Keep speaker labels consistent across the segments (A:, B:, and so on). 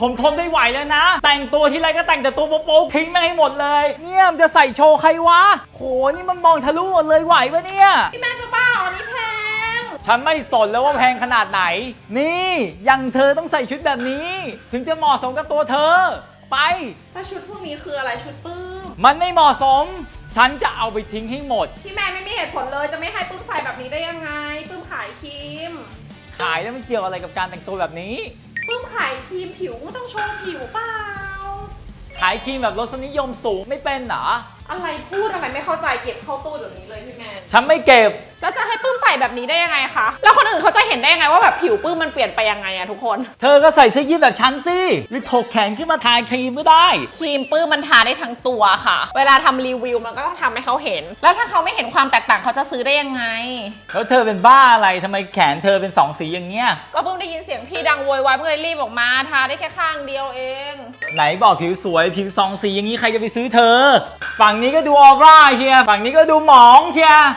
A: ผมทนไม่ไหวแล้วนะ แต่งตัวที่ไรก็แต่งแต่ตัวโป๊ะๆทิ้งไม่งให้หมดเลย เนี่ยมันจะใส่โชว์ใครวะ โห นี่มันมองทะลุหมดเลยไหวปะเนี่ย
B: พี่แม่จะบ้าเหรอนี่แพง
A: ฉันไม่สนแล้วว่าแพงขนาดไหน นี่ยังเธอต้องใส่ชุดแบบนี้ ถึงจะเหมาะสมกับตัวเธอ ไป
B: แล้วชุดพวกนี้คืออะไรชุดปื้ม
A: มันไม่เหมาะสม ฉันจะเอาไปทิ้งให้หมด
B: พี่แม่ไม่มีเหตุผลเลยจะไม่ให้ปื้มใส่แบบนี้ได้ยังไง ปื้มขายครีม
A: ขายแล้วมันเกี่ยวอะไรกับการแต่งตัวแบบนี้
B: ปื้มขายครีมผิวก็ต้องโชว์ผิวเปล่า
A: ขายครีมแบบรสนิยมสูงไม่เป็นเหรอ
B: อะไรพูดอะไรไม่เข้าใจเก็บเข้าตู้เดี๋ยวนี้เลยพี่แมน
A: ฉันไม่เก็บ
C: แล้วจะให้ปื้มใส่แบบนี้ได้ยังไงคะ แล้วคนอื่นเขาจะเห็นได้ยังไงว่าแบบผิวปื้มมันเปลี่ยนไปยังไงอะทุกคน
A: เธอก็ใส่เสื้อยืดแบบฉันสิหรือถกแขนขึ้นมาทาครีมก็ได้
C: ครีมปื้มมันทาได้ทั้งตัวค่ะ เวลาทำรีวิวมันก็ต้องทำให้เขาเห็น แล้วถ้าเขาไม่เห็นความแตกต่างเขาจะซื้อได้ยังไง
A: แล้วเธอเป็นบ้าอะไรทำไมแขนเธอเป็นสองสีอย่างเงี้ย
C: ก็ปื้มได้ยินเสียงพี่ดังโวยวายเพิ่งเลยรีบออกมาทาได้แค่ข้างเดียวเอง
A: ไหนบอกผิวสวยผิวสองสีอย่างนี้ใครจะไปซื้อเธอ ฝั่งนี้ก็ดูออร่าเชียร์ฝั่งนี้ก็ดูหมองเชียร์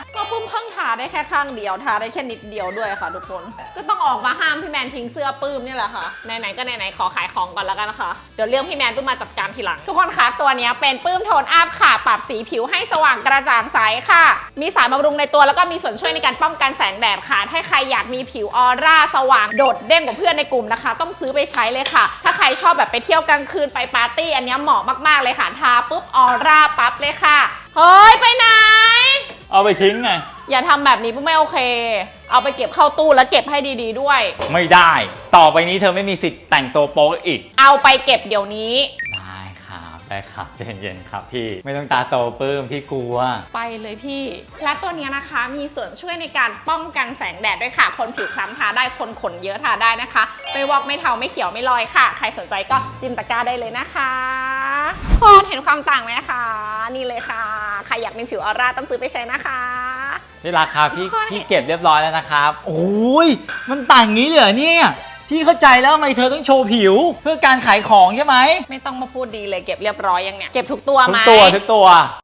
C: ได้แค่ข้างเดียว ทาได้แค่นิดเดียวด้วยค่ะทุกคน ก็ต้องออกมาห้ามพี่แมนทิ้งเสื้อปื้มนี่แหละค่ะ ไหนๆก็ไหนๆขอขายของก่อนแล้วกันนะคะ เดี๋ยวเรื่องพี่แมนปื้มมาจัดการทีหลัง ทุกคนคะตัวนี้เป็นปื้มโทนอัพค่ะ ปรับสีผิวให้สว่างกระจ่างใสค่ะ มีสารบำรุงในตัวแล้วก็มีส่วนช่วยในการป้องกันแสงแดดค่ะ ถ้าใครอยากมีผิวออร่าสว่างโดดเด้งกว่าเพื่อนในกลุ่มนะคะ ต้องซื้อไปใช้เลยค่ะ ถ้าใครชอบแบบไปเที่ยวกลางคืนไปปาร์ตี้อันนี้เหมาะมากๆเลยค่ะ ทาปุ๊บออร่าปั๊บเลยค่ะ เฮ้ยไปไหน
A: เอาไปทิ้งไง
C: อย่าทำแบบนี้ปุ๊บไม่โอเค เอาไปเก็บเข้าตู้แล้วเก็บให้ดีๆด้วย
A: ไม่ได้ ต่อไปนี้เธอไม่มีสิทธิ์แต่งตัวโป๊อีก
C: เอาไปเก็บเดี๋ยวนี้
A: ได้ครับได้ครับใจเย็นๆครับพี่ ไม่ต้องตาโตปลื้มพี่กลัว
C: ไปเลยพี่ และตัวเนี้ยนะคะมีส่วนช่วยในการป้องกันแสงแดดด้วยค่ะ คนผิวคล้ำทาได้คนขนเยอะทาได้นะคะ ไม่วอกไม่เทาไม่เขียวไม่ลอยค่ะ ใครสนใจก็จิ้มตะกร้าได้เลยนะคะคนเห็นความต่างไหมคะ นี่เลยค่ะ ใครอยากมีผิวออร่าต้องซื้อไปใช้นะคะ
A: นี่ราคาพี่
C: ทุกคน
A: พี่เก็บเรียบร้อยแล้วนะครับ โอ้ยมันต่างงี้เลยเหรอเนี่ยพี่เข้าใจแล้วทำไมเธอต้องโชว์ผิว เพื่อการขายของใช่ไหม
C: ไม่ต้องมาพูดดีเลยเก็บเรียบร้อยยังเนี่ย เก็บทุกตัว
A: ทุ
C: ไหม
A: กตัวทุกตัว